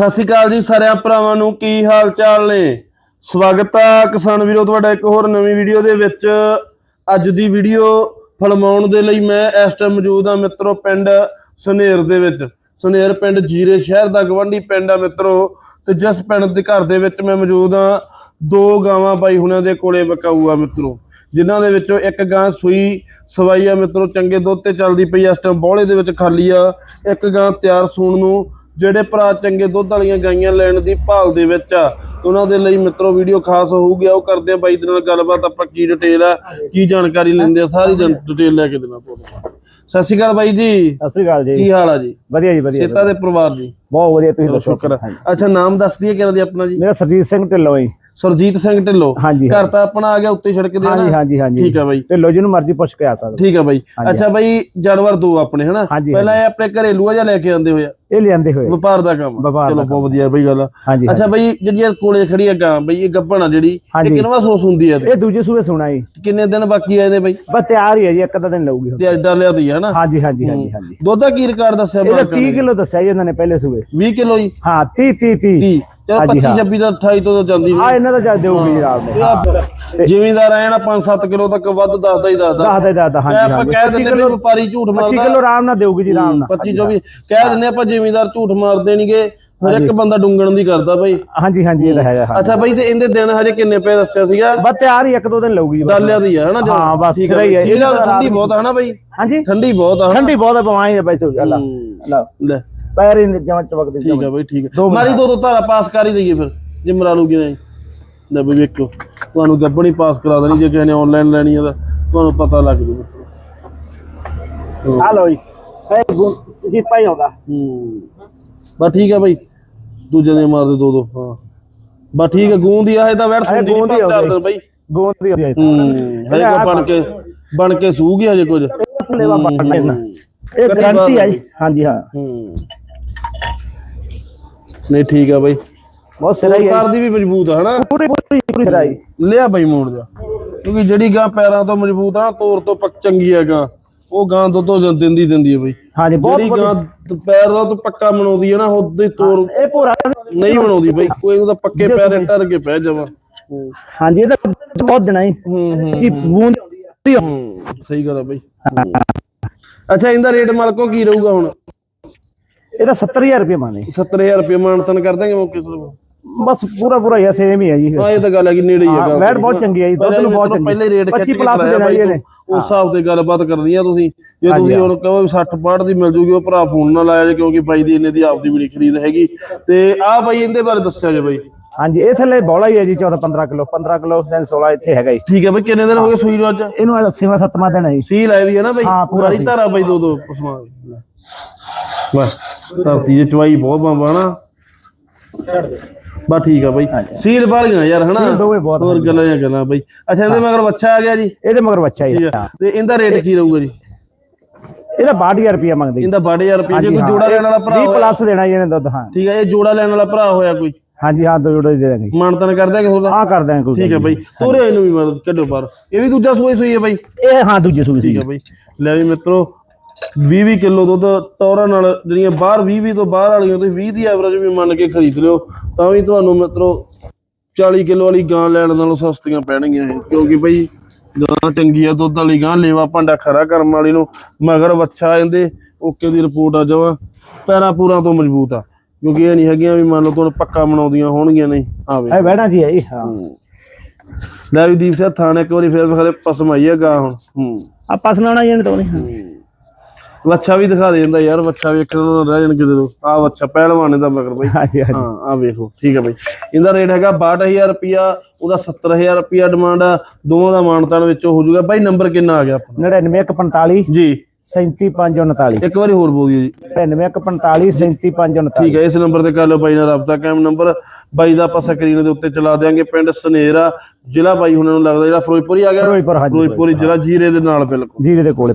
ਸਤਿ ਸ਼੍ਰੀ ਅਕਾਲ ਜੀ ਸਾਰਿਆਂ ਭਰਾਵਾਂ ਨੂੰ, ਕੀ ਹਾਲ ਚਾਲ ਨੇ? ਸਵਾਗਤ ਆ ਕਿਸਾਨ ਵੀਰੋ, ਤੁਹਾਡਾ ਇੱਕ ਹੋਰ ਨਵੀਂ ਵੀਡੀਓ ਦੇ ਵਿੱਚ। ਅੱਜ ਦੀ ਵੀਡੀਓ ਫਲਮਾਉਣ ਦੇ ਲਈ ਮੈਂ ਇਸ ਟਾਈਮ ਮੌਜੂਦ ਹਾਂ ਮਿੱਤਰੋ, ਪਿੰਡ ਸੁਨੇਰ ਦੇ ਵਿੱਚ। ਸੁਨੇਰ ਪਿੰਡ ਜੀਰੇ ਸ਼ਹਿਰ ਦਾ ਗਵੰਡੀ ਪਿੰਡ ਆ ਮਿੱਤਰੋ, ਤੇ ਜਿਸ ਪਿੰਡ ਦੇ ਘਰ ਦੇ ਵਿੱਚ ਮੈਂ ਮੌਜੂਦ ਹਾਂ, ਦੋ ਗਾਵਾਂ ਬਾਈ ਹੁਣਾਂ ਦੇ ਕੋਲੇ ਬਕਾਊ ਆ ਮਿੱਤਰੋ, ਜਿਨ੍ਹਾਂ ਦੇ ਵਿੱਚੋਂ ਇੱਕ ਗਾਂ ਸੂਈ ਸਵਾਈ ਆ ਮਿੱਤਰੋ, ਚੰਗੇ ਦੁੱਧ ਤੇ ਚੱਲਦੀ ਪਈ ਇਸ ਟਾਈਮ ਬੋਲੇ ਦੇ ਵਿੱਚ ਖਾਲੀ ਆ। ਇੱਕ ਗਾਂ ਤਿਆਰ ਸੂਣ ਨੂੰ ਜਿਹੜੇ ਭਰਾ ਚੰਗੇ ਦੁੱਧ ਵਾਲੀਆਂ ਗਾਈਆਂ ਲੈਣ ਦੀ ਭਾਲ ਦੇ ਵਿੱਚ ਆ। ਉਹਨਾਂ ਦੇ ਲਈ ਮਿੱਤਰੋ ਵੀਡੀਓ ਖਾਸ ਹੋਊਗੀ। ਉਹ ਕਰਦੇ ਆ ਬਾਈ ਦੇ ਨਾਲ ਗੱਲਬਾਤ। ਆਪਾਂ ਕੀ ਡਿਟੇਲ ਆ ਕੀ ਜਾਣਕਾਰੀ ਲੈਂਦੇ ਆ ਸਾਰੀ ਡਿਟੇਲ ਲੈ ਕੇ ਦੇਣਾ ਤੁਹਾਨੂੰ ਸਤਿ ਸ਼੍ਰੀ ਅਕਾਲ ਬਾਈ ਜੀ। ਸਤਿ ਸ੍ਰੀ ਅਕਾਲ ਜੀ। ਕੀ ਹਾਲ ਆ ਜੀ? ਵਧੀਆ ਜੀ ਵਧੀਆ ਸੇਤਾ ਦੇ ਪਰਿਵਾਰ ਜੀ। ਬਹੁਤ ਵਧੀਆ ਤੁਸੀਂ ਦੱਸੋ। ਸ਼ੁਕਰ। ਅੱਛਾ ਨਾਮ ਦੱਸ ਦਈਏ ਕਿਹੜਾ ਦੀ ਆਪਣਾ ਜੀ? ਮੇਰਾ ਸਰਜੀਤ ਸਿੰਘ ਢਿੱਲੋਂ ਜੀ। ਸੁਰਜੀਤ ਸਿੰਘ ਢਿੱਲੋਂ। ਹਾਂਜੀ ਘਰ ਤਾਂ ਆਪਣਾ ਆ ਗਿਆ ਉੱਤੇ ਸੜਕ ਦੇ ਹਾਂਜੀ ਹਾਂਜੀ ਹਾਂਜੀ। ਠੀਕ ਆ ਬਾਈ। ਢਿੱਲੋਂ ਜੀ ਨੂੰ ਮਰਜ਼ੀ ਪੁੱਛ ਕੇ ਆ ਸਕਦੇ। ਠੀਕ ਆ ਬਾਈ। ਹਾਂਜੀ। ਅੱਛਾ ਬਾਈ ਜਾਨਵਰ ਦੋ ਆਪਣੇ ਹਨਾ? ਹਾਂਜੀ, ਪਹਿਲਾਂ ਇਹ ਆਪਣੇ ਘਰੇਲੂ ਆ ਜਾਂ ਲੈ ਕੇ ਆਂਦੇ ਹੋਏ ਆ? ਇਹ ਲਿਆਂਦੇ ਹੋਏ। ਵਪਾਰ ਦਾ ਕੰਮ ਆ। ਵਪਾਰ ਦਾ ਚਲੋ ਬਹੁਤ ਵਧੀਆ ਬਈ ਗੱਲ ਆ। ਹਾਂਜੀ ਅੱਛਾ ਬਈ ਜਿਹੜੀ ਇਹ ਕੋਲੇ ਖੜੀ ਆ ਗਾਂ ਬਈ ਇਹ ਗੱਭਣ ਆ ਜਿਹੜੀ ਇਹ ਹਾਂਜੀ। ਕਿੰਨਵਾ ਸੋਸ ਹੁੰਦੀ ਆ? ਇਹ ਦੂਜੇ ਸੂਬੇ ਸੁਣਾ ਜੀ। ਕਿੰਨੇ ਦਿਨ ਬਾਕੀ ਆ ਇਹਦੇ ਬਈ? ਬਸ ਤਿਆਰ ਹੀ ਹੈ ਜੀ ਇੱਕ ਅੱਧਾ ਦਿਨ ਲਊਗੀ ਹੁਣ। ਤੇ ਐਡਾ ਲਿਆ ਦੀ ਹੈ ਨਾ ਹਾਂਜੀ ਹਾਂਜੀ ਹਾਂਜੀ ਹਾਂਜੀ। ਦੁੱਧ ਦਾ ਕੀ ਰਿਕਾਰਡ ਦੱਸਿਆ ਇਹਦਾ ਮਾਲਕਾਂ 30 ਨੇ? ਕਿਲੋ ਦੱਸਿਆ ਜੀ ਉਹਨਾਂ ਨੇ ਪਹਿਲੇ ਸੂਬੇ 20 ਕਿਲੋ ਜੀ? ਹਾਂ 30 30 30 30 ਚਲੋ ਹਾਂਜੀ, 25 ਹਾਂ। 26 ਦਾ 28 ਤੋਂ ਤਾਂ ਜਾਂਦੀ ਆ ਨਹੀਂ ਇਹਨਾਂ ਦਾ ਜਾ ਦੇਊਗੀ ਜੀ ਰਾਤ ਨੂੰ। ਜ਼ਿਮੀਂਦਾਰ ਨਾ 5-7 ਕਿਲੋ ਤੱਕ ਵੱਧ ਦੱਸਦਾ ਹੀ ਦੱਸਦਾ ਦੱਸਦਾ ਦੱਸਦਾ ਹਾਂਜੀ ਆਪਾਂ ਹਾਂਜੀ। ਕਹਿ ਦਿੰਦੇ ਵੀ ਵਪਾਰੀ ਝੂਠ 25 ਮਾਰਦਾ। ਕਿਲੋ ਆਰਾਮ ਨਾਲ ਦੇਊਗੀ ਜੀ ਆਰਾਮ ਨਾਲ। 25 ਜੋ ਵੀ ਕਹਿ ਦਿੰਦੇ ਆਪਾਂ ਜ਼ਿਮੀਂਦਾਰ ਝੂਠ ਮਾਰ ਦੇਣਗੇ ਹਰ ਇੱਕ ਬੰਦਾ ਡੁੰਗਣ ਦੀ ਕਰਦਾ ਬਈ। ਹਾਂਜੀ ਹਾਂਜੀ ਇਹ ਤਾਂ ਹੈਗਾ ਹਾਂ ਅੱਛਾ ਬਈ ਤੇ ਇਹਦੇ ਦਿਨ ਹਜੇ ਕਿੰਨੇ ਪਏ ਦੱਸਿਆ ਸੀਗਾ? ਬਸ ਤਿਆਰ ਹੀ ਇੱਕ ਦੋ ਦਿਨ ਲਊਗੀ ਜੀ ਬਸ। ਡਾਲਿਆਂ ਦੀ ਆ ਹਨਾ ਹਾਂ, ਬਸ ਠੀਕ ਹੈ। ਠੀਕ ਇਹਦਾ ਠੰਡੀ ਬਹੁਤ ਆ ਹਨਾ ਬਈ? ਹਾਂਜੀ। ਠੰਡੀ ਬਹੁਤ ਆ? ਠੰਡੀ ਬਹੁਤ ਹੈ ਬਵਾਈ ਹੈ ਪੈਸੇ ਅੱਲਾ ਹੂੰ। ਅੱਲਾ। ਲੈ। ਪੈਰ ਹੀ ਜਮਾ ਚਮਕਦੇ ਠੀਕ ਆ ਬਈ ਠੀਕ ਆ। ਮਿੰਟ। ਮਾਰੀ ਦੋ ਦੋ ਧਾਰਾ ਪਾਸ ਕਰ ਹੀ ਦਈਏ ਫਿਰ ਜੇ ਮਰਾ ਲੂਗੀ ਨਹੀਂ। ਲੈ ਬਈ ਵੇਖੋ ਤੁਹਾਨੂੰ ਗੱਬਣੀ ਪਾਸ ਕਰਾ ਦੇਣੀ ਜੇ ਕਿਸੇ ਨੇ ਆਨਲਾਈਨ ਲੈਣੀ ਆ ਤਾਂ ਤੁਹਾਨੂੰ ਪਤਾ ਲੱਗ ਜੂ ਆ ਲੋ ਜੀ ਇਹ ਗੁਣ ਜੀ ਪਾਈ ਆਉਂਦਾ। ਹੂੰ। ਬਸ ਠੀਕ ਆ ਬਈ ਦੂਜੇ ਦੇ ਮਾਰ ਦੇ ਦੋ ਦੋ ਹਾਂ। ਬਸ ਠੀਕ ਆ ਗੂੰਦ ਹੀ ਆ ਇਹ ਤਾਂ ਇਹ ਸੁਣਦੀ ਗੂੰਦ ਹੀ ਨਹੀਂ ਆ ਚਾਰ ਬਈ। ਦਿਨ ਬਈ ਗੋਂਦ ਦੀ ਹੋਈ ਹੂੰ ਹਜੇ ਬਣ ਕੇ ਬਣ ਕੇ ਸੂਗੀ ਹਜੇ ਕੁਝ। ਲੈਵਾ ਪੜਨਾ ਇਹ ਗਾਰੰਟੀ ਆ ਜੀ। ਹਾਂਜੀ ਹਾਂ। ਹੂੰ। ਨਹੀਂ ਠੀਕ ਆ ਬਈ। ਬਹੁਤ ਸਿਰਾ ਹੀ ਹੈ ਕਾਰ ਦੀ ਵੀ ਮਜ਼ਬੂਤ ਆ ਹਨਾ? ਪੂਰੀ ਪੂਰੀ ਪੂਰੀ ਸਿਰਾ ਹੀ ਲਿਆ ਬਈ ਮੋੜ ਜਾ। ਕਿਉਂਕਿ ਜਿਹੜੀ ਗਾਂ ਪੈਰਾਂ ਤੋਂ ਮਜ਼ਬੂਤ ਆ ਤੋਰ ਤੋਂ ਪੱਕ ਚੰਗੀ ਆ ਗਾਂ। ਉਹ ਗਾਂ ਦੁੱਧੋ ਦਿੰਦੀ ਦਿੰਦੀ ਆ ਬਈ। ਹਾਂਜੀ ਬਹੁਤ ਜਿਹੜੀ। ਗਾਂ ਪੈਰ ਦਾ ਤੋਂ ਪੱਕਾ ਬਣਾਉਂਦੀ ਆ ਨਾ ਉਹਦੇ ਤੋਰ ਇਹ ਪੂਰਾ ਨਹੀਂ ਬਣਾਉਂਦੀ ਬਈ। ਕੋਈ ਉਹਦਾ ਪੱਕੇ ਪੈਰ ਟਰ ਕੇ ਪੈ ਜਾਵਾ। ਹੂੰ ਹਾਂਜੀ ਇਹ ਤਾਂ ਬਹੁਤ ਦਿਨਾਂ ਹੀ ਹੂੰ ਜੀ ਬੂੰਦ ਹੂੰ ਸਹੀ ਗੱਲ ਆ ਬਈ। ਅੱਛਾ ਇਹਦਾ ਰੇਟ ਮਾਲਕੋ ਕੀ ਰਹੂਗਾ ਹੁਣ? ਇਹ ਤਾਂ 70000 ਰੁਪਏ ਮੰਨੇ 70000 ਰੁਪਏ ਮਾਨਤਨ ਕਰ ਦਾਂਗੇ ਮੌਕੇ ਤੇ ਬਸ ਪੂਰਾ ਪੂਰਾ ਹੀ ਸੇਮ ਹੀ ਹੈ ਜੀ। ਹਾਂ ਇਹ ਤਾਂ ਗੱਲ ਹੈ ਕਿ ਨੇੜੇ ਹੀ ਹਾਂ, ਹੈਗਾ ਵੈਟ ਬਹੁਤ ਚੰਗੀ ਹੈ ਜੀ, ਦੁੱਧ ਨੂੰ ਬਹੁਤ ਚੰਗੀ। ਪਹਿਲੇ ਰੇਟ 25 plus ਦੇਣਾ ਜੀ ਇਹਨੇ। ਉਸ ਹਿਸਾਬ ਤੇ ਗੱਲਬਾਤ ਕਰਨੀ ਆ ਤੁਸੀਂ। ਜੇ ਤੁਸੀਂ। ਹੁਣ ਕਹੋ ਵੀ 60 65 ਦੀ ਮਿਲ ਜੂਗੀ ਉਹ ਭਰਾ ਫੋਨ ਨਾ ਲਾਇਆ ਜੇ ਕਿਉਂਕਿ ਬਾਈ ਦੀ ਇਹਨੇ ਦੀ ਆਪਦੀ ਵੀ ਨੀ ਖਰੀਦ ਹੈਗੀ। ਤੇ ਆਹ ਬਾਈ ਇਹਦੇ ਬਾਰੇ ਦੱਸਿਆ ਜੇ ਬਾਈ। ਹਾਂਜੀ ਇਹ ਥੱਲੇ ਬੋਲਾ ਹੀ ਹੈ ਜੀ 14 15 ਕਿਲੋ। 15 ਕਿਲੋ 16 ਇੱਥੇ ਹੈਗਾ ਜੀ। ਠੀਕ ਹੈ ਬਾਈ ਕਿੰਨੇ ਦਿਨ ਹੋ ਗਏ ਸੂਈ ਨੂੰ ਅੱਜ? ਇਹਨੂੰ ਸੇਵਾ ਸੱਤਵਾਂ ਦਿਨ ਹੈ ਜੀ। ਸੀ ਲੈ ਵੀ ਹੈ ਨਾ ਬਾਈ? ਹਾਂ, ਪੂਰਾ। ਧਾਰਾ ਬਾਈ ਦੋ ਦੋ ਪਸਮਾ। ਵਾਹ ਧਰਤੀ ਜੇ ਚਵਾਈ ਬਹੁਤ ਬੰਬਾ ਨਾ। ਬਸ ਠੀਕ ਆ ਬਾਈ। ਸੀਲ ਵਾਲੀਆਂ ਯਾਰ ਹਨਾ? ਸੀਲ ਦੋਵੇਂ ਬਹੁਤ ਹੋਰ ਗੱਲਾਂ ਜਾਂ ਗੱਲਾਂ ਬਾਈ। ਅੱਛਾ ਇਹਦੇ ਮਗਰ ਬੱਚਾ ਆ ਗਿਆ ਜੀ? ਇਹਦੇ ਮਗਰ ਬੱਚਾ ਹੀ ਹੈ ਆ। ਤੇ ਇਹਦਾ ਰੇਟ ਕੀ ਰਹੂਗਾ ਜੀ? ਇਹਦਾ 62000 ਰੁਪਏ ਮੰਗਦੇ ਇਹਦਾ 12000 ਰੁਪਏ ਜੇ ਕੋਈ ਜੋੜਾ ਲੈਣ ਵਾਲਾ ਭਰਾ 20 ਹੋਇਆ। ਪਲੱਸ ਦੇਣਾ ਜੀ ਇਹਨੇ ਦੁੱਧ ਹਾਂ। ਠੀਕ ਹੈ ਇਹ ਜੋੜਾ ਲੈਣ ਵਾਲਾ ਭਰਾ ਹੋਇਆ ਕੋਈ? ਹਾਂਜੀ ਹਾਂ ਦੋ ਜੋੜੇ ਦੇ ਦਾਂਗੇ ਮਾਨਤਨ ਕਰਦਾ ਕਿ ਤੁਹਾਡਾ? ਆ ਕਰ ਦਾਂਗੇ ਕੋਈ ਠੀਕ ਹੈ ਬਾਈ। ਤੋਰੇ ਇਹਨੂੰ ਵੀ ਮਦਦ ਕੱਢੋ ਬਾਹਰ। ਇਹ ਵੀ ਦੂਜਾ ਸੂਈ ਸੂਈ ਹੈ ਬਾਈ। ਇਹ ਹਾਂ ਦੂਜੇ ਸੂਬੇ ਠੀਕ ਹੈ ਬਾਈ। ਲੈ ਵੀ ਮਿੱਤਰੋ 20 20 ਕਿਲੋ ਦੁੱਧ ਟੌਰਾਂ ਨਾਲ ਜਿਹੜੀਆਂ ਬਾਹਰ 20 20 ਤੋਂ ਬਾਹਰ ਵਾਲੀਆਂ ਤੁਸੀਂ 20 ਦੀ ਐਵਰੇਜ ਵੀ ਮੰਨ ਕੇ ਖਰੀਦ ਲਿਓ ਤਾਂ ਵੀ ਤੁਹਾਨੂੰ ਮਿੱਤਰੋ 40 ਕਿਲੋ ਵਾਲੀ ਗਾਂ ਲੈਣ ਨਾਲੋਂ ਸਸਤੀਆਂ ਪੈਣਗੀਆਂ ਇਹ ਕਿਉਂਕਿ ਬਈ ਗਾਂ ਚੰਗੀ ਆ ਦੁੱਧ ਵਾਲੀ ਗਾਂ ਲੇਵਾ ਭਾਂਡਾ ਖਰਾ ਕਰਮ ਵਾਲੀ ਨੂੰ ਮਗਰ ਵੱਛਾ ਇਹਦੇ ਓਕੇ ਦੀ ਰਿਪੋਰਟ ਆ ਜਾਵਾ ਪੈਰਾਂ ਪੂਰਾਂ ਤੋਂ ਮਜ਼ਬੂਤ ਆ ਕਿਉਂਕਿ ਇਹ ਨਹੀਂ ਹੈਗੀਆਂ ਵੀ ਮੰਨ ਲਓ ਤੁਹਾਨੂੰ ਪੱਕਾ ਬਣਾਉਂਦੀਆਂ ਹੋਣਗੀਆਂ ਨਹੀਂ ਆਵੇ ਇਹ ਬਹਿਣਾ ਜੀ ਜੀ ਹਾਂ। ਲੈ ਵੀ ਦੀਪ ਸਿੰਘ ਥਾਣੇ ਇੱਕ ਵਾਰੀ ਫੇਰ ਵਿਖਾਲੇ ਪਸਮ ਆਈ ਆ ਗਾਂ ਹੁਣ ਹੂੰ। ਆਪਾਂ ਸੁਣਾਉਣਾ ਜੀ ਇਹਨੇ ਤਾਂ ਨਹੀਂ ਵੱਛਾ ਵੀ ਦਿਖਾ ਦੇ ਜਾਂਦਾ ਯਾਰ ਵੱਛਾ ਵੇਖਣ ਨੂੰ ਰਹਿ ਜਾਣ ਕਿਤੇ ਨੂੰ। ਆ ਵੱਛਾ ਪਹਿਲਵਾਨ ਦਾ ਮਗਰ ਬਾਈ। ਹਾਂਜੀ ਹਾਂ ਆ ਵੇਖੋ ਠੀਕ ਹੈ ਬਾਈ। ਇਹਦਾ ਰੇਟ ਹੈਗਾ 62000 ਰੁਪਿਆ ਉਹਦਾ 70000 ਰੁਪਿਆ ਡਿਮਾਂਡ ਆ। ਦੋਵਾਂ ਦਾ ਮਾਨਤਾਨ ਵਿੱਚ ਹੋ ਜਾਊਗਾ। ਬਾਈ ਨੰਬਰ ਕਿੰਨਾ ਆ ਗਿਆ 99145 ਜੀ। 37539 ਇੱਕ ਵਾਰੀ ਹੋਰ ਬੋਲ ਦਿਓ ਜੀ। 99145 37539 ਠੀਕ ਹੈ ਇਸ ਨੰਬਰ ਤੇ ਕਰ ਲਓ ਬਾਈ ਨਾਲ ਰابطਾ ਕਾਇਮ ਨੰਬਰ ਬਾਈ ਦਾ ਆਪਾਂ ਸਕਰੀਨ ਦੇ ਉੱਤੇ ਚਲਾ ਦੇਾਂਗੇ ਪਿੰਡ ਸਨੇਰਾ ਜ਼ਿਲ੍ਹਾ ਬਾਈ ਹੁਣਾਂ ਨੂੰ ਲੱਗਦਾ ਜਿਹੜਾ ਫਿਰੋਜ਼ਪੁਰ ਹੀ ਆ ਗਿਆ ਫਿਰੋਜ਼ਪੁਰ ਹਾਂਜੀ। ਜ਼ਿਲ੍ਹਾ ਜੀਰੇ ਦੇ ਨਾਲ ਬਿਲਕੁਲ। ਜੀਰੇ ਦੇ ਕੋਲੇ